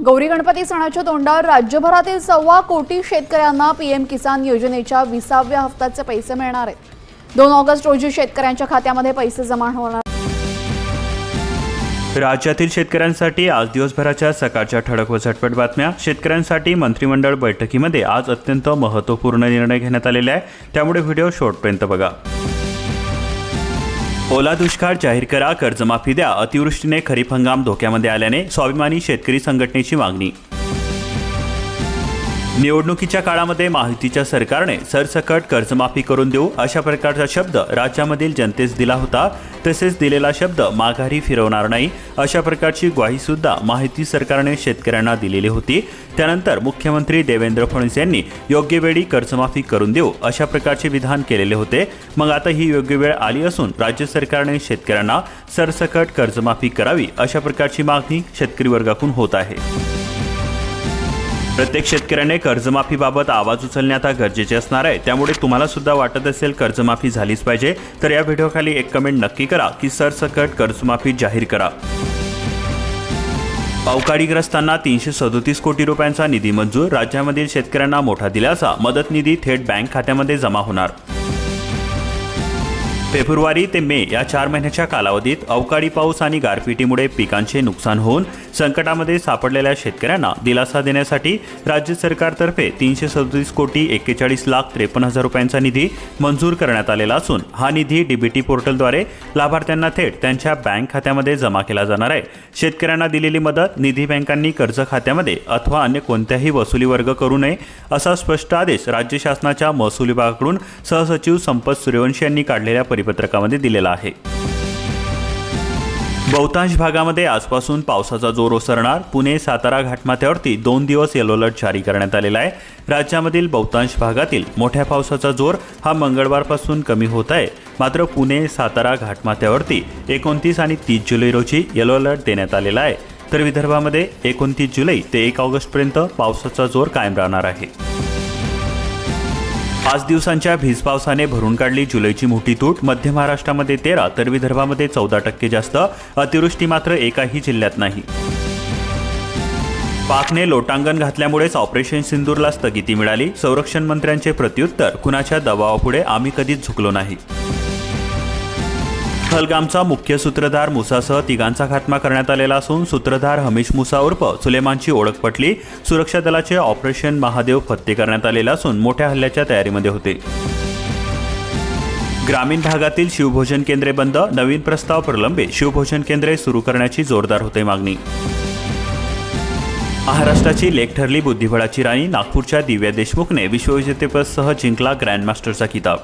गौरी गणपती सणाच्या तोंडावर राज्यभरातील सव्वा कोटी शेतकऱ्यांना पीएम किसान योजनेच्या विसाव्या हप्त्याचे पैसे मिळणार आहेत. दोन ऑगस्ट रोजी शेतकऱ्यांच्या खात्यामध्ये पैसे जमा होणार राज्यातील शेतकऱ्यांसाठी आज दिवसभराच्या सकाळच्या ठळक व झटपट बातम्या. शेतकऱ्यांसाठी मंत्रिमंडळ बैठकीमध्ये आज अत्यंत महत्त्वपूर्ण निर्णय घेण्यात आलेले आहे. त्यामुळे व्हिडिओ शॉर्टपर्यंत बघा. ओला दुष्काळ जाहीर करा कर्जमाफी द्या अतिवृष्टीने खरीप हंगाम धोक्यामध्ये आल्याने स्वाभिमानी शेतकरी संघटनेची मागणी निवडणुकीच्या काळामध्ये माहितीच्या सरकारने सरसकट कर्जमाफी करून देऊ अशा प्रकारचा शब्द राज्यामधील जनतेस दिला होता. तसेच दिलेला शब्द माघारी फिरवणार नाही. अशा प्रकारची ग्वाही सुद्धा माहिती सरकारने शेतकऱ्यांना दिलेली होती. त्यानंतर मुख्यमंत्री देवेंद्र फडणवीस यांनी योग्य वेळी कर्जमाफी करून देऊ अशा प्रकारचे विधान केलेले होते. मग आता ही योग्य वेळ आली असून राज्य सरकारने शेतकऱ्यांना सरसकट कर्जमाफी करावी अशा प्रकारची मागणी शेतकरी वर्गाकडून होत आहे. प्रत्येक शेतकऱ्याने कर्जमाफीबाबत आवाज उचलणे आता गरजेचे असणार आहे. त्यामुळे तुम्हाला सुद्धा वाटत असेल कर्जमाफी झालीच पाहिजे. तर या व्हिडिओखाली एक कमेंट नक्की करा की सरसकट कर्जमाफी जाहीर करा. अवकाळीग्रस्तांना तीनशे सदोतीस कोटी रुपयांचा निधी मंजूर. राज्यामधील शेतकऱ्यांना मोठा दिलासा. मदत निधी थेट बँक खात्यामध्ये जमा होणार. फेब्रुवारी ते मे या चार महिन्याच्या कालावधीत अवकाळी पाऊस आणि गारपिटीमुळे पिकांचे नुकसान होऊन संकटामध्ये सापडलेल्या शेतकऱ्यांना दिलासा देण्यासाठी राज्य सरकारतर्फे तीनशे सदतीस कोटी एक्केचाळीस लाख त्रेपन्न हजार रुपयांचा निधी मंजूर करण्यात आलेला असून हा निधी डीबीटी पोर्टलद्वारे लाभार्थ्यांना थेट त्यांच्या बँक खात्यामध्ये जमा केला जाणार आहे. शेतकऱ्यांना दिलेली मदत निधी बँकांनी कर्ज खात्यामध्ये अथवा अन्य कोणत्याही वसुली वर्ग करू नये असा स्पष्ट आदेश राज्य शासनाच्या महसूल विभागाकडून सहसचिव संपत सूर्यवंशी यांनी काढलेल्या परिपत्रकामध्ये दिलेला आहे. बहुतांश भागामध्ये आजपासून पावसाचा जोर ओसरणार. पुणे सातारा घाटमाथ्यावरती दोन दिवस येलो अलर्ट जारी करण्यात आलेला आहे. राज्यामधील बहुतांश भागातील मोठ्या पावसाचा जोर हा मंगळवारपासून कमी होत आहे. मात्र पुणे सातारा घाटमाथ्यावरती एकोणतीस आणि तीस जुलै रोजी येलो अलर्ट देण्यात आलेला आहे. तर विदर्भामध्ये एकोणतीस जुलै ते एक ऑगस्टपर्यंत पावसाचा जोर कायम राहणार आहे. पाच दिवसांच्या भिजपावसाने भरून काढली जुलैची मोठी तूट. मध्य महाराष्ट्रामध्ये तेरा तर विदर्भामध्ये चौदा टक्के जास्त. अतिवृष्टी मात्र एकाही जिल्ह्यात नाही. पाकने लोटांगण घातल्यामुळेच ऑपरेशन सिंदूरला स्थगिती मिळाली. संरक्षण मंत्र्यांचे प्रत्युत्तर कुणाच्या दबावापुढे आम्ही कधीच झुकलो नाही. पहलगामचा मुख्य सूत्रधार मुसासह तिघांचा खात्मा करण्यात आलेला असून सूत्रधार हमीश मुसा उर्फ सुलेमानची ओळख पटली. सुरक्षा दलाचे ऑपरेशन महादेव फत्ते करण्यात आलेला असून मोठ्या हल्ल्याच्या तयारीमध्ये होते. ग्रामीण भागातील शिवभोजन केंद्रे बंद. नवीन प्रस्ताव प्रलंबित. शिवभोजन केंद्रे सुरू करण्याची जोरदार होते मागणी. महाराष्ट्राची लेख ठरली बुद्धिबळाची राणी नागपूरच्या दिव्या देशमुखने विश्वविजेतेपदसह जिंकला ग्रँडमास्टरचा किताब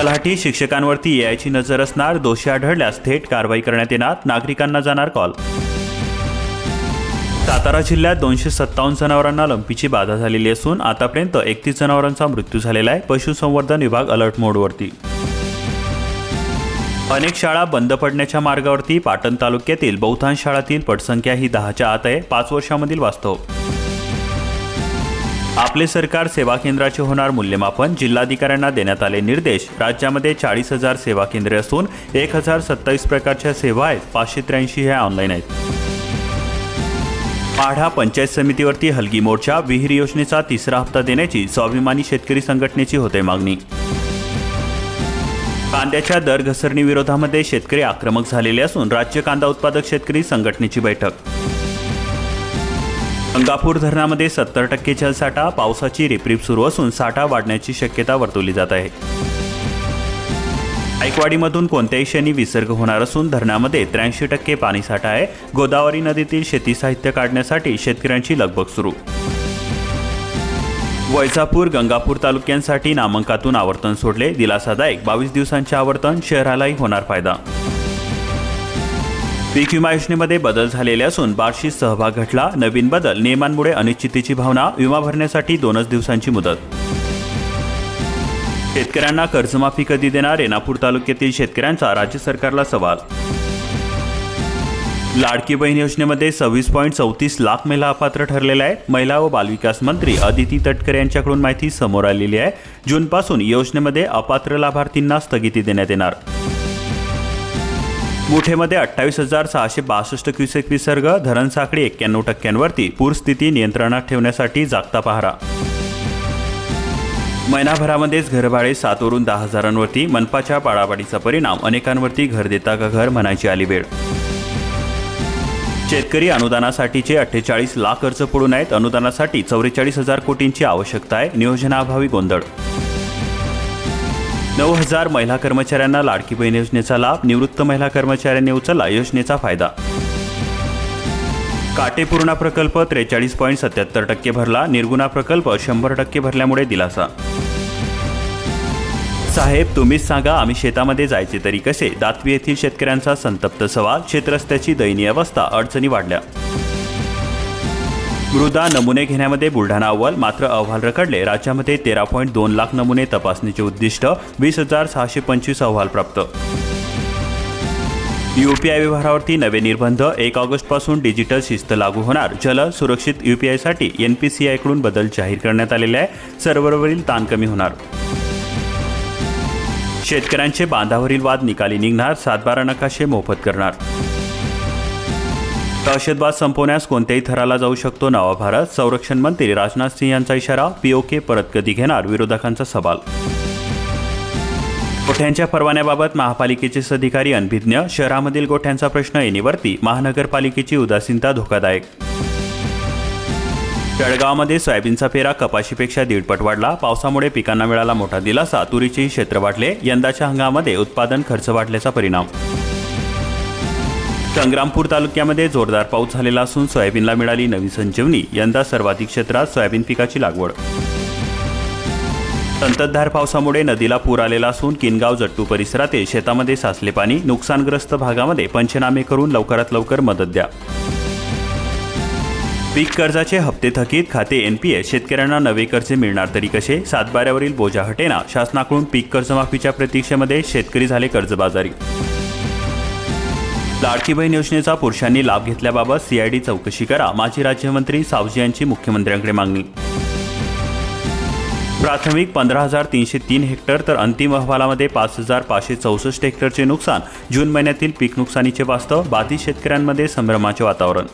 तलाठी शिक्षकांवरती यायची नजर असणार दोषी आढळल्यास थेट कारवाई करण्यात येणार नागरिकांना जाणार कॉल. सातारा जिल्ह्यात दोनशे सत्तावन्न जनावरांना लंपीची बाधा झालेली असून आतापर्यंत एकतीस जनावरांचा मृत्यू झालेला आहे पशुसंवर्धन विभाग अलर्ट मोडवरती. अनेक शाळा बंद पडण्याच्या मार्गावरती पाटण तालुक्यातील बहुतांश शाळातील पटसंख्या ही दहाच्या आत आहे पाच वर्षामधील वास्तव. आपले सरकार सेवा केंद्राचे होणार मूल्यमापन जिल्हाधिकाऱ्यांना देण्यात आले निर्देश. राज्यामध्ये चाळीस हजार सेवा केंद्रे असून एक हजार सत्तावीस प्रकारच्या सेवा आहेत. पाचशे त्र्याऐंशी ह्या ऑनलाईन आहेत. माढा पंचायत समितीवरती हलगी मोर्चा विहीर योजनेचा तिसरा हप्ता देण्याची स्वाभिमानी शेतकरी संघटनेची होते मागणी. कांद्याच्या दर घसरणी विरोधामध्ये शेतकरी आक्रमक झालेले असून राज्य कांदा उत्पादक शेतकरी संघटनेची बैठक. गंगापूर धरणामध्ये सत्तर टक्के जलसाठा पावसाची रिपरिप सुरू असून साठा वाढण्याची शक्यता वर्तवली जात आहे. आयकवाडीमधून कोणत्याही क्षणी विसर्ग होणार असून धरणामध्ये त्र्याऐंशी टक्के पाणीसाठा आहे. गोदावरी नदीतील शेती साहित्य काढण्यासाठी शेतकऱ्यांची लगबग सुरू. वैजापूर गंगापूर तालुक्यांसाठी नामांकातून आवर्तन सोडले. दिलासादायक बावीस दिवसांचे आवर्तन शहरालाही होणार फायदा. पीक विमा योजनेमध्ये बदल झालेले असून बार्शीत सहभाग घटला. नवीन बदल नियमांमुळे अनिश्चितीची भावना विमा भरण्यासाठी दोनच दिवसांची मुदत. शेतकऱ्यांना कर्जमाफी कधी देणार? रेणापूर तालुक्यातील शेतकऱ्यांचा राज्य सरकारला सवाल. लाडकी बहीण योजनेमध्ये सव्वीस पॉईंट चौतीस लाख महिला अपात्र ठरलेल्या आहेत. महिला व बालविकास मंत्री अदिती तटकरे यांच्याकडून माहिती समोर आलेली आहे. जूनपासून योजनेमध्ये अपात्र लाभार्थींना स्थगिती देण्यात येणार. मुठेमध्ये अठ्ठावीस हजार सहाशे बासष्ट क्युसेक विसर्ग धरण साखळी एक्क्याण्णव टक्क्यांवरती पूरस्थिती नियंत्रणात ठेवण्यासाठी जागता पहारा. महिनाभरामध्येच घरभाडे सातवरून दहा हजारांवरती मनपाच्या पाडापाडीचा परिणाम अनेकांवरती घर देता का घर म्हणायची आली वेळ. शेतकरी अनुदानासाठीचे अठ्ठेचाळीस लाख अर्ज पडून आहेत अनुदानासाठी चौवेचाळीस हजार कोटींची आवश्यकता आहे नियोजनाअभावी गोंधळ. नऊ हजार महिला कर्मचाऱ्यांना लाडकी बहीण योजनेचा लाभ निवृत्त महिला कर्मचाऱ्यांनी उचलला योजनेचा फायदा. काटेपूर्णा प्रकल्प त्रेचाळीस पॉईंट सत्याहत्तर टक्के भरला निर्गुणा प्रकल्प शंभर टक्के भरल्यामुळे दिलासा. साहेब तुम्हीच सांगा आम्ही शेतामध्ये जायचे तरी कसे? दातवी येथील शेतकऱ्यांचा संतप्त सवाल शेतरस्त्याची दयनीय अवस्था अडचणी वाढल्या. मृदा नमुने घेण्यामध्ये बुलढाणा अव्वल. मात्र अहवाल रखडले. राज्यामध्ये तेरा पॉईंट दोन लाख नमुने तपासणीचे उद्दिष्ट वीस हजार सहाशे पंचवीस अहवाल प्राप्त. यूपीआय व्यवहारावरती नवे निर्बंध. एक ऑगस्टपासून डिजिटल शिस्त लागू होणार. जल सुरक्षित यूपीआयसाठी एनपीसीआयकडून बदल जाहीर करण्यात आलेले आहे. सर्व्हरवरील ताण कमी होणार. शेतकऱ्यांचे बांधावरील वाद निकाली निघणार. सातबारा नकाशे मोफत करणार. दहशतवाद संपवण्यास कोणत्याही थराला जाऊ शकतो नवा भारत. संरक्षण मंत्री राजनाथ सिंह यांचा इशारा पीओके परत कधी घेणार? विरोधकांचा सवाल. गोठ्यांच्या परवान्याबाबत महापालिकेचे अधिकारी अनभिज्ञ? शहरामधील गोठ्यांचा प्रश्न येणीवरती महानगरपालिकेची उदासीनता धोकादायक. जळगावमध्ये सोयाबीनचा फेरा कपाशीपेक्षा दीडपट वाढला. पावसामुळे पिकांना मिळाला मोठा दिलासा. तुरीचेही क्षेत्र वाढले. यंदाच्या हंगामामध्ये उत्पादन खर्च वाढल्याचा परिणाम. संग्रामपूर तालुक्यामध्ये जोरदार पाऊस झालेला असून सोयाबीनला मिळाली नवी संजीवनी. यंदा सर्वाधिक क्षेत्रात सोयाबीन पिकाची लागवड. संततधार पावसामुळे नदीला पूर आलेला असून किनगाव जट्टू परिसरातील शेतामध्ये साचले पाणी नुकसानग्रस्त भागामध्ये पंचनामे करून लवकरात लवकर मदत द्या. पीक कर्जाचे हप्ते थकीत खाते एनपीए शेतकऱ्यांना नवे कर्ज मिळणार तरी कसे? सातबाऱ्यावरील बोजा हटेना शासनाकडून पीक कर्जमाफीच्या प्रतीक्षेमध्ये शेतकरी झाले कर्जबाजारी. लाडकी बहीण योजनेचा पुरुषांनी लाभ घेतल्याबाबत सीआयडी चौकशी करा माजी राज्यमंत्री सावजी यांची मुख्यमंत्र्यांकडे मागणी. प्राथमिक पंधरा हजार तीनशे तीन हेक्टर तर अंतिम अहवालामध्ये पाच हजार पाचशे चौसष्ट हेक्टरचे नुकसान. जून महिन्यातील पीक नुकसानीचे वास्तव बाधित शेतकऱ्यांमध्ये संभ्रमाचे वातावरण.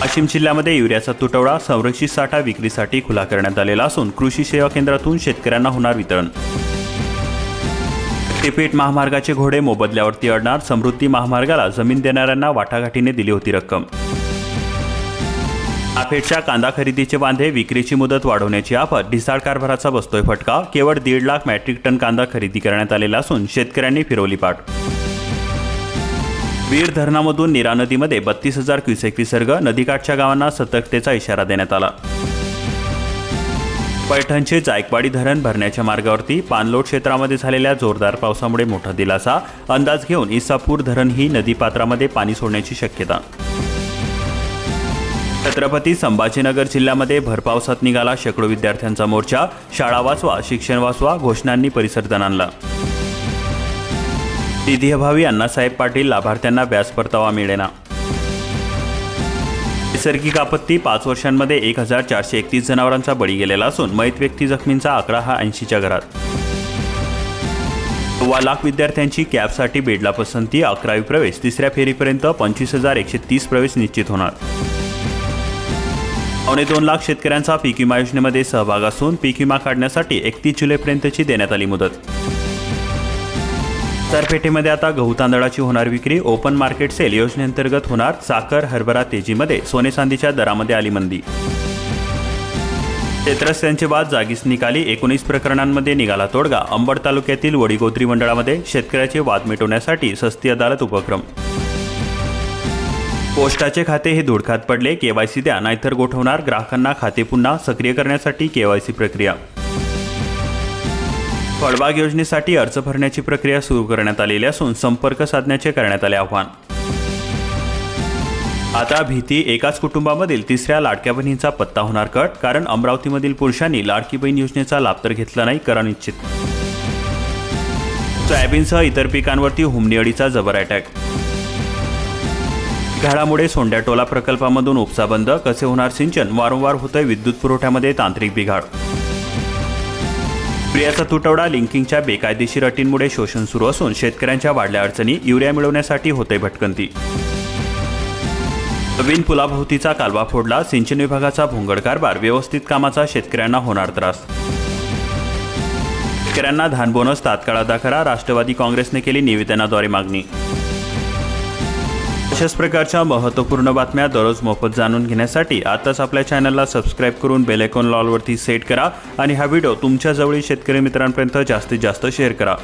वाशिम जिल्ह्यामध्ये युरियाचा तुटवडा संरक्षित साठा विक्रीसाठी खुला करण्यात आलेला असून कृषी सेवा केंद्रातून शेतकऱ्यांना होणार वितरण. टिपेट महामार्गाचे घोडे मोबदल्यावरती अडणार समृद्धी महामार्गाला जमीन देणाऱ्यांना वाटाघाटीने दिली होती रक्कम. आफेडच्या कांदा खरेदीचे बांधे विक्रीची मुदत वाढवण्याची आफत ढिसाळ कारभाराचा बसतोय फटका केवळ दीड लाख मॅट्रिक टन कांदा खरेदी करण्यात आलेला असून शेतकऱ्यांनी फिरवली पाठ. वीर धरणामधून नीरा नदीमध्ये बत्तीस हजार क्युसेक विसर्ग नदीकाठच्या गावांना सतर्कतेचा इशारा देण्यात आला. पैठणचे जायकवाडी धरण भरण्याच्या मार्गावरती पाणलोट क्षेत्रामध्ये झालेल्या जोरदार पावसामुळे मोठा दिलासा. अंदाज घेऊन इसापूर धरण ही नदीपात्रामध्ये पाणी सोडण्याची शक्यता. छत्रपती संभाजीनगर जिल्ह्यामध्ये भरपावसात निघाला शेकडो विद्यार्थ्यांचा मोर्चा. शाळा वाचवा शिक्षण वाचवा घोषणांनी परिसर दणाणला. निधीअभावी अण्णासाहेब पाटील लाभार्थ्यांना व्याज परतावा मिळेना. नैसर्गिक आपत्ती पाच वर्षांमध्ये एक हजार चारशे एकतीस जनावरांचा बळी गेलेला असून मयत व्यक्ती जखमींचा आकडा हा ऐंशीच्या घरात. सव्वा लाख विद्यार्थ्यांची कॅबसाठी बेडला पसंती अकरावी प्रवेश तिसऱ्या फेरीपर्यंत पंचवीस हजार एकशे तीस प्रवेश निश्चित होणार. पावणे दोन लाख शेतकऱ्यांचा पीक विमा योजनेमध्ये सहभाग असून पीक विमा काढण्यासाठी एकतीस जुलैपर्यंतची देण्यात आली मुदत. बाजारपेठेमध्ये आता गहू तांदळाची होणार विक्री ओपन मार्केट सेल योजनेअंतर्गत होणार साखर हरभरा तेजीमध्ये सोने चांदीच्या दरामध्ये आली मंदी. शेतरस्त्यांचे वाद जागीच निकाली एकोणीस प्रकरणांमध्ये निघाला तोडगा. अंबड तालुक्यातील वडीगोत्री मंडळामध्ये शेतकऱ्याचे वाद मिटवण्यासाठी सस्ती अदालत उपक्रम. पोस्टाचे खाते हे धुडखात पडले केवायसी द्या नाहीतर गोठवणार ग्राहकांना खाते पुन्हा सक्रिय करण्यासाठी केवायसी प्रक्रिया. फळबाग योजनेसाठी अर्ज भरण्याची प्रक्रिया सुरू करण्यात आलेली असून संपर्क साधण्याचे करण्यात आले आव्हान. आता भीती एकाच कुटुंबामधील तिसऱ्या लाडक्या बहिणींचा पत्ता होणार कट कारण अमरावतीमधील पुरुषांनी लाडकी बहीण योजनेचा लाभ तर घेतला नाही करा निश्चित सोयाबीनसह इतर पिकांवरती हुमणी अडीचा जबर अटॅक. घाडामुळे सोंड्याटोला प्रकल्पामधून उपसा बंद कसे होणार सिंचन? वारंवार होतंय विद्युत पुरवठ्यामध्ये तांत्रिक बिघाड. युरियाचा तुटवडा लिंकिंगच्या बेकायदेशीर अटींमुळे शोषण सुरू असून शेतकऱ्यांच्या वाढल्या अडचणी युरिया मिळवण्यासाठी होते भटकंती. नवीन पुलाभोवतीचा कालवा फोडला सिंचन विभागाचा भोंगड कारभार व्यवस्थित कामाचा शेतकऱ्यांना होणार त्रास. शेतकऱ्यांना धान बोनस तात्काळ अदा करा राष्ट्रवादी काँग्रेसने केली निवेदनाद्वारे मागणी. अशाच प्रकारच्या महत्त्वपूर्ण बातम्या दररोज मोफत जाणून घेण्यासाठी आताच आपल्या चॅनलला सबस्क्राईब करून बेलेकॉन लॉलवरती सेट करा आणि हा व्हिडिओ तुमच्या जवळील शेतकरी मित्रांपर्यंत जास्तीत जास्त शेअर करा.